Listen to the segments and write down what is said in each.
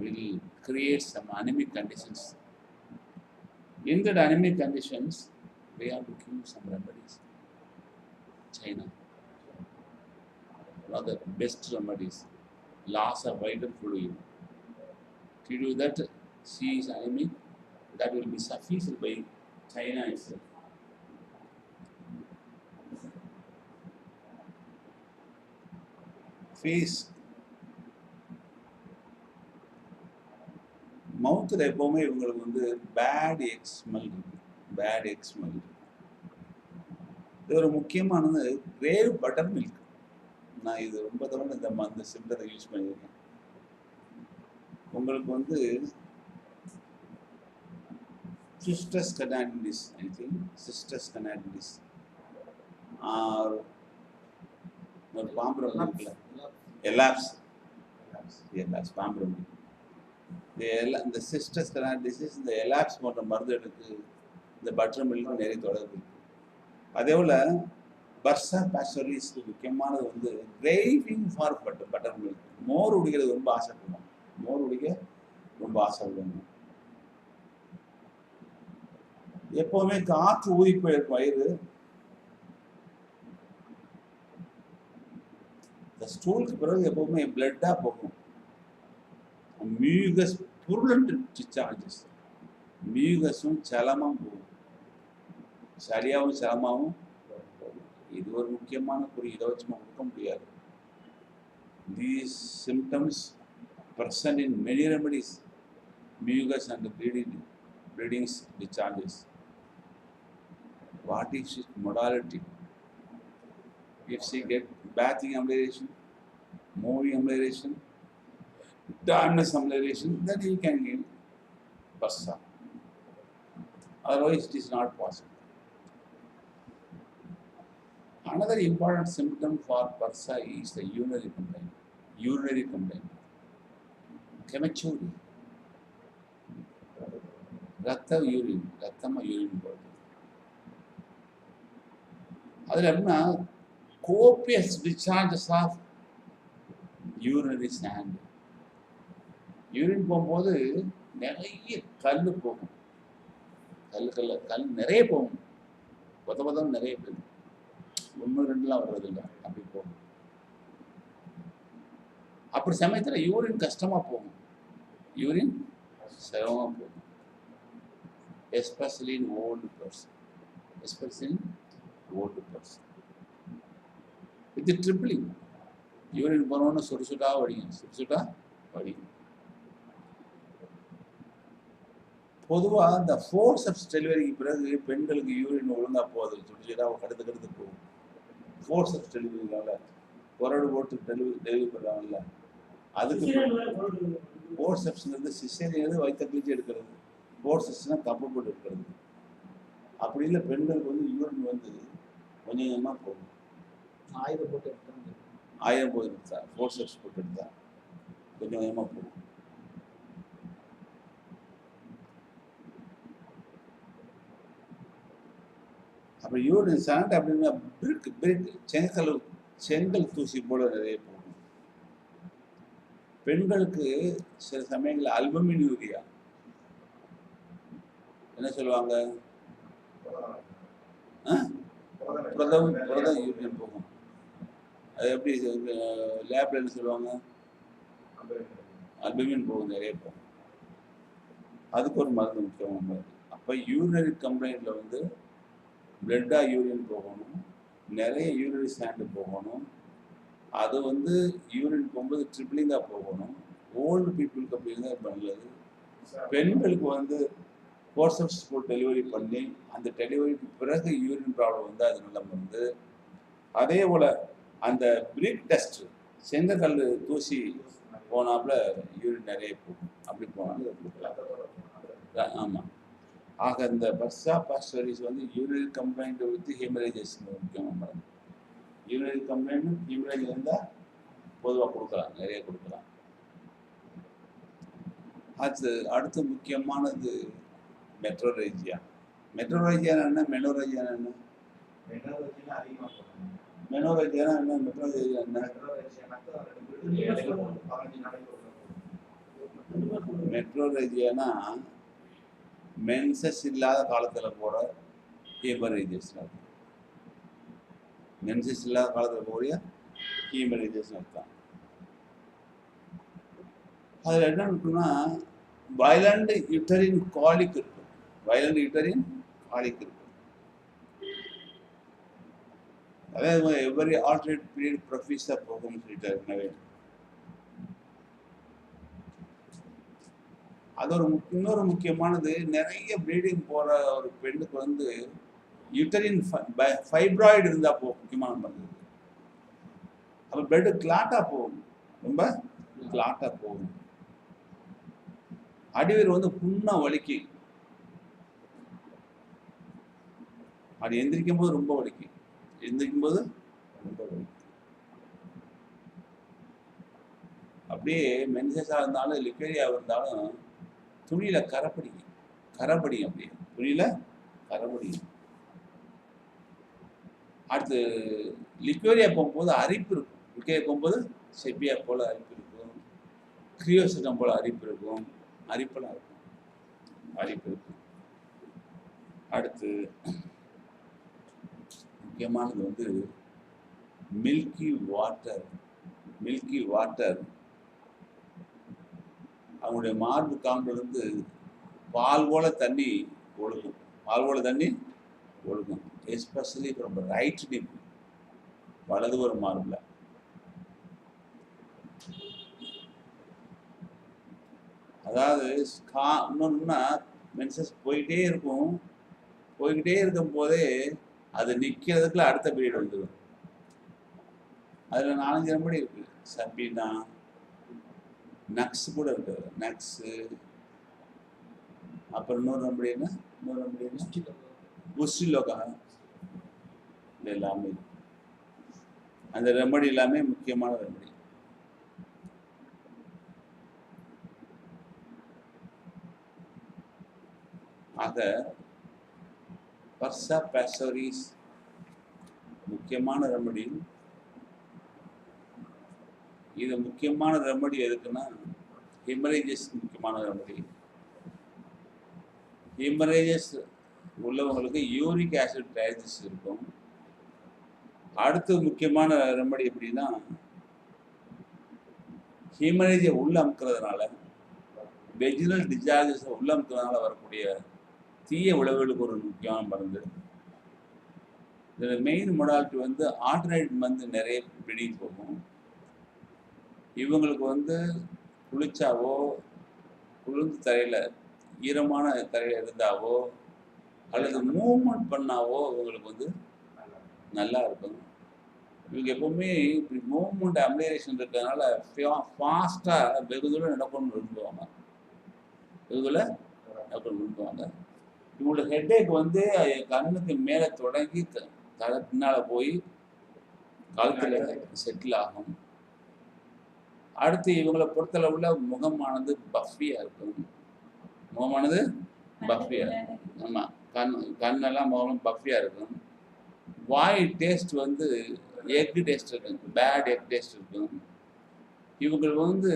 will create some anemic conditions. In the dynamic conditions, we are looking some remedies. China, one of the best remedies, loss of vital fluid. To do that, she is anemic, that will be sufficient by China itself. Face. மவுத்தில் எப்போவுமே இவங்களுக்கு வந்து bad egg smell இருக்கு. Bad egg smell இருக்கு இது ஒரு முக்கியமானது. Rave butter milk நான் இது ரொம்ப தவிர இந்த அந்த சிம்டத்தை யூஸ் பண்ணியிருக்கேன். உங்களுக்கு வந்து சிஸ்டஸ் கனாடினிஸ் ஐ திங்க் சிஸ்டஸ் கனாடினிஸ் ஒரு பாம்பரம் இருக்குல்ல? எலாப்ஸ் எலாப்ஸ் பாம்பரம் இந்த எல்லா இந்த சிஸ்டஸ் டிசீஸ் இந்த எலாப்ஸ் போன்ற மருந்துகளுக்கு இந்த பட்டர் மில்க்கும் நிறைய தொடர்பு அதே போல் பர்சா பேஸ்டரிஸ்க்கு முக்கியமானது வந்து craving for butter butter milk மோர் உடிக்கிறது ரொம்ப ஆசைப்படுவோம். மோர் உடிக்க ரொம்ப ஆசைப்படுவாங்க எப்போவுமே காற்று ஊதி போயிருக்கும் வயிறு. இந்த ஸ்டூலுக்கு பிறகு எப்பவுமே பிளட்டாக போகும். மியூகஸ் புருளண்ட் டிச்சார்ஜஸ் மியூகஸும் சலமாக போகும் சரியாகவும் சலமாகவும் இது ஒரு முக்கியமான குறி இதை வச்சு நம்ம கொடுக்க முடியாது these symptoms present in many remedies mucus and bleeding bleedings discharges what is its modality if she get bathing amelioration moving amelioration darkness amelioration then you can give passa otherwise it is not possible another important symptom for passa is the urinary complaint urinary complaint chemistry ரத்த urine ரத்தமாக urine போகுது அதில் எப்படின்னா copious discharges of urinary sand urine போகும்போது நிறைய கல் போகும். கல் கல் கல் நிறைய போகும். பொத கொதம் நிறைய போகும் ஒன்று ரெண்டுலாம் வர்றதில்லை. அப்படி போகும். அப்படி சமயத்தில் யூரின் கஷ்டமாக போகும். யூரின் சிரமமாக போகும். Especially in old person especially old person இது ட்ரிப்ளிங் யூரின் போனோன்னு சுடுசுட்டாக சுடா சுடுசுட்டாக வடிங்க பொதுவாக இந்த ஃபோர்ஸ் ஆஃப் டெலிவரிக்கு பிறகு பெண்களுக்கு யூரின் ஒழுங்காக போகுது. சுடு சுடா கடுத்து கடுத்து போகும். ஃபோர்ஸ் ஆஃப் டெலிவரினால குரடு போட்டு டெலிவரி டெலிவரி பண்ணுறாங்கல்ல அதுக்கு ஃபோர்செப்ஸ்ங்கிறது சிசேரியது வயிற்ற கிழிச்சு எடுக்கிறது. ஃபோர்செப்ஸ்னா தப்பு போட்டு எடுக்கிறது. அப்படி இல்லை பெண்களுக்கு வந்து யூரின் வந்து கொஞ்சம் கொஞ்சமாக போகும். ஆயுதம் போட்டு எடுத்தாங்க. ஆயிரம் போய் எடுத்தா ஃபோர்செப்ஸ் போட்டு எடுத்தா கொஞ்சம் கொஞ்சமாக போகும். அப்புறம் யூரின் சாண்ட் அப்படின்னா பிரிக் பிரிக் செங்கல் செங்கல் தூசி போல நிறைய போகும். பெண்களுக்கு சில சமயங்களில் அல்பமின் யூரியா என்ன சொல்லுவாங்க? புரதம் புரதம் யூரின் போகும். அது எப்படி லேப்ல என்ன சொல்லுவாங்க? அல்பமின் போகும் நிறைய போகும். அதுக்கு ஒரு மருந்து முக்கியமான மருந்து அப்போ யூரினரி கம்ப்ளைண்ட்ல வந்து பிளட்டாக யூரின் போகணும் நிறைய யூரினரி சாண்டு போகணும். அது வந்து யூரின் போகும்போது ட்ரிபிளிங்காக போகணும். ஓல்டு பீப்புளுக்கு அப்படி இருந்தால் நல்லது பெண்களுக்கு வந்து ஃபோர்சப்ஸ்ஃபுல் டெலிவரி பண்ணி அந்த டெலிவரிக்கு பிறகு யூரின் ப்ராப்ளம் வந்து அது நல்ல மருந்து அதே போல் அந்த பிரீக் டஸ்ட் செங்கக்கல் தூசி போனாப்புல யூரின் நிறைய போகும். அப்படி போனாலும் ஆமாம் ஆக இந்த பர்சா பாஸ்டரிஸ் வந்து யூரினரி கம்ப்ளைண்ட் வித் ஹிமரேஜஸ் முக்கியமாக மருந்து யூரினரி கம்ப்ளைண்ட் ஹிமரேஜ் இருந்தால் பொதுவாக கொடுக்கலாம் நிறைய கொடுக்கலாம். அது அடுத்து முக்கியமானது மெட்ரோரேஜியா மெட்ரோரேஜியா என்ன? மெனோரேஜியா என்ன? மெனோரேஜியா என்ன? மெட்ரோரேஜியா என்ன? மெட்ரோரேஜியானா மென்சஸ் இல்லாத காலத்தில் போகிற ஹீமரேஜஸ் அர்த்தம் மென்சஸ் இல்லாத காலத்தில் போகிற ஹீமரேஜஸ் அர்த்தம் அதில் என்ன இருக்குன்னா வயலண்ட் யுட்டரின் காலிக் இருக்கும் வயலண்ட் யுட்டரின் காலிக் இருக்கும் அதாவது எவ்வரி ஆல்டர்னேட் பீரியட் ப்ரொஃபீஸாக போகும்னு சொல்லிட்டாரு எனவே அது ஒரு இன்னொரு முக்கியமானது நிறைய ப்ளீடிங் போகிற ஒரு பெண்ணுக்கு வந்து யுட்டரின் ஃபைப்ராய்டு இருந்தால் போ முக்கியமான பண்ணுறது அப்போ பிளட்டு கிளாட்டாக போகும். ரொம்ப கிளாட்டாக போகும். அடிவேர் வந்து புண்ணா வலிக்கு. அது எந்திரிக்கும் போது ரொம்ப வலிக்கு. எந்திரிக்கும் போது ரொம்ப வலிக்கு. அப்படியே மென்சஸாக இருந்தாலும் லிக்வேரியா இருந்தாலும் துணியில கரைப்படிக்கும் கரைப்படியும் அப்படியே துணியில கரைப்படியும் அடுத்து லிக்வேரியா போகும்போது அரிப்பு இருக்கும். லிக்வேரியா போகும்போது செப்பியா போல அரிப்பு இருக்கும். கிரியோசிடம் போல அரிப்பு இருக்கும். அரிப்பெல்லாம் இருக்கும். அரிப்பு இருக்கும். அடுத்து முக்கியமானது வந்து மில்கி வாட்டர் மில்கி வாட்டர் அவங்களுடைய மார்பு காம்பிலிருந்து பால் போல தண்ணி ஒழுகும். பால் போல தண்ணி ஒழுகும். எஸ்பெஷலி ரொம்ப ரைட் டிப் வலது ஒரு மார்பில். அதாவது கா இன்னொன்னா மென்சஸ் போயிட்டே இருக்கும். போய்கிட்டே இருக்கும் போதே அது நிற்கிறதுக்குள்ள அடுத்த பீரியட் வந்துடும் அதில் நாலஞ்சு நம்படி இருக்கு. சபீனா நக்ஸ் கூட இருக்கு. நக்ஸு அப்புறம் இன்னொரு ரெமடி இன்னொரு எல்லாமே. அந்த ரெமடி எல்லாமே முக்கியமான ரெமடி ஆக பர்சா பேசோரிஸ் முக்கியமான ரெமடியும் இது முக்கியமான ரெமடி எதுக்குன்னா ஹிமரேஜஸ் முக்கியமான ரெமடி ஹிமரேஜஸ் உள்ளவங்களுக்கு யூரிக் ஆசிட் டயஜஸ் இருக்கும். அடுத்து முக்கியமான ரெமடி எப்படின்னா ஹிமரேஜை உள்ள அமுக்கிறதுனால வெஜினல் டிசார்ஜஸ் உள்ள அமுக்கிறதுனால வரக்கூடிய தீய விளைவுகளுக்கு ஒரு முக்கியமான மருந்து. இதில் மெயின் மொடாலிட்டி வந்து ஆல்டர்னேட் மருந்து நிறைய பிடிங்கி போகும். இவங்களுக்கு வந்து குளிச்சாவோ குளிர்ந்து தரையில் ஈரமான தரையில் இருந்தாவோ அல்லது மூவ்மெண்ட் பண்ணாவோ இவங்களுக்கு வந்து நல்லா இருக்கும். இவங்க எப்பவுமே இப்படி மூவ்மெண்ட் அப்ளிகேஷன் இருக்கிறதுனால ஃபாஸ்ட்டாக வெகு தூரம் நடக்கணும்னு விரும்புவாங்க. வெகுல நடக்கணும்னு விரும்புவாங்க. இவங்களோட ஹெட்டேக் வந்து கண்ணுக்கு மேலே தொடங்கி த- தலை பின்னால் போய் காலத்தில் செட்டில் ஆகும். அடுத்து இவங்களை பொறுத்தளவுல முகமானது பஃபியாக இருக்கும். முகமானது பஃபியாக இருக்கும். ஆமாம் கண் கண்ணெல்லாம் முகம் பஃபியாக இருக்கும். வாய் டேஸ்ட் வந்து எக் டேஸ்ட் இருக்கும். பேட் எக் டேஸ்ட் இருக்கும். இவங்களுக்கு வந்து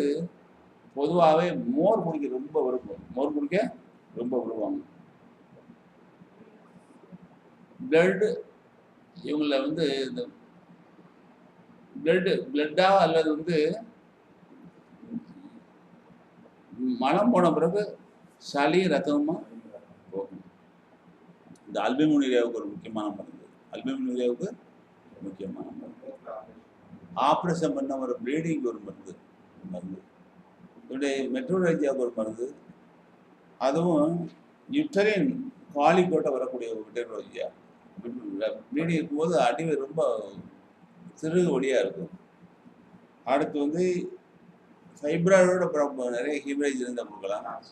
பொதுவாகவே மோர் குடிக்க ரொம்ப விரும்பும் மோர் குடிக்க ரொம்ப விரும்புவாங்க பிளட்டு இவங்கள வந்து இந்த பிளட்டு பிளட்டா அல்லது வந்து மலம் போன பிறகு சளி ரத்தமாக போகும். இந்த அல்பிமுனிரியாவுக்கு ஒரு முக்கியமான மருந்து. அல்பிமுனிரியாவுக்கு முக்கியமான மருந்து. ஆப்ரேஷன் பண்ண ஒரு ப்ளீடிங் ஒரு மருந்து. மருந்து. இதோடைய மெட்ரோலஜியாவுக்கு ஒரு மருந்து. அதுவும் யுட்டரின் காலிக்கோட்டை வரக்கூடிய ஒரு ப்ளீடிங் இருக்கும்போது அடிவு ரொம்ப சிறு ஒளியாக இருக்கும். அடுத்து வந்து ஃபைப்ராய்டோட ப்ராப்ளம் நிறைய ஹீமரேஜ் இருந்தால் கொடுக்கலாம்.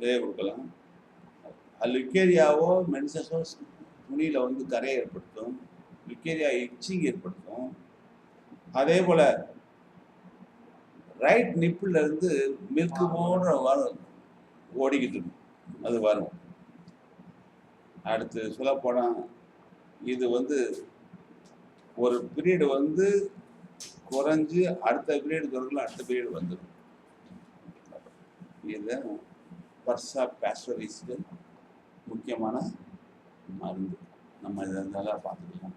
நிறைய கொடுக்கலாம். அது லுக்கேரியாவோ மென்சஸோ துணியில் வந்து கரையை ஏற்படுத்தும். லுக்கேரியா இச்சிங் ஏற்படுத்தும். அதே போல் ரைட் நிப்பில் இருந்து மில்க் போன்ற வரும் ஓடிக்கிட்டு இருக்கும். அது வரும். அடுத்து சொல்லப்போனால் இது வந்து ஒரு பீரியடு வந்து குறைஞ்சு அடுத்த பீரியட் தொடர்ல அடுத்த பீரியட் வந்துடும் இதுதான் பர்சா பேஸ்டரைஸ்டு முக்கியமான மருந்து. நம்ம இதை நல்லா பார்த்துக்கலாம்?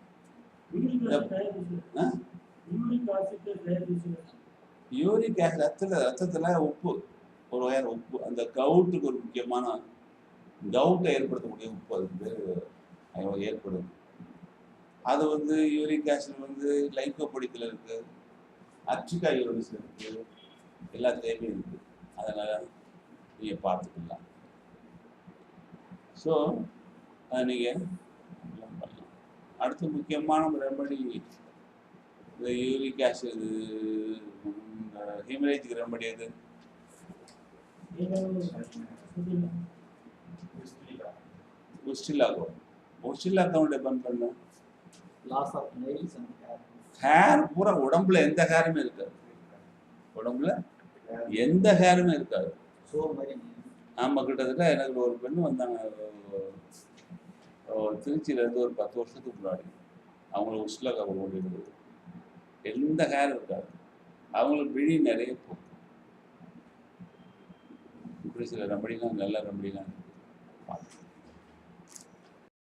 யூரிக் ஆசிட் ரத்தத்தில் ரத்தத்தில் உப்பு ஒரு வகையான உப்பு. அந்த கவுட்டுக்கு ஒரு முக்கியமான கவுட்டை ஏற்படுத்தக்கூடிய உப்பு அது வந்து அது ஏற்படுது. அது வந்து யூரிக் ஆசிட் வந்து லைக்கோபடிக்கில் இருக்கு. அர்ச்சிகா யூரிஸ் இருக்கு தேவையும் இருக்கு. அதனால் நீங்கள் பார்த்துக்கலாம். ஸோ அதை நீங்கள் பண்ணலாம். அடுத்து முக்கியமான ரெமடி இந்த யூரிக் ஆசிட் ஹீமரேஜுக்கு ரெமடி எது? உஸ்டிலாகோ உஸ்டிலாகோட பன் பண்ண. Loss of nails and hair hair பூரா உடம்புல எந்த ஹேருமே இருக்காது. உடம்புல எந்த ஹேருமே இருக்காது. ஸோ ஆமாம் கிட்டத்தட்ட எனக்கு ஒரு பெண்ணு வந்தாங்க. அஹ் திருச்சியிலேருந்து ஒரு பத்து வருஷத்துக்கு முன்னாடி. அவங்களுக்கு உஷ்ல ஓடி ஓடிடுது எந்த ஹேர் இருக்காது. அவங்களுக்கு விழி நிறைய போகும். இப்படி சில ரெமடிலாம் நல்ல ரெமடிலாம் பார்த்து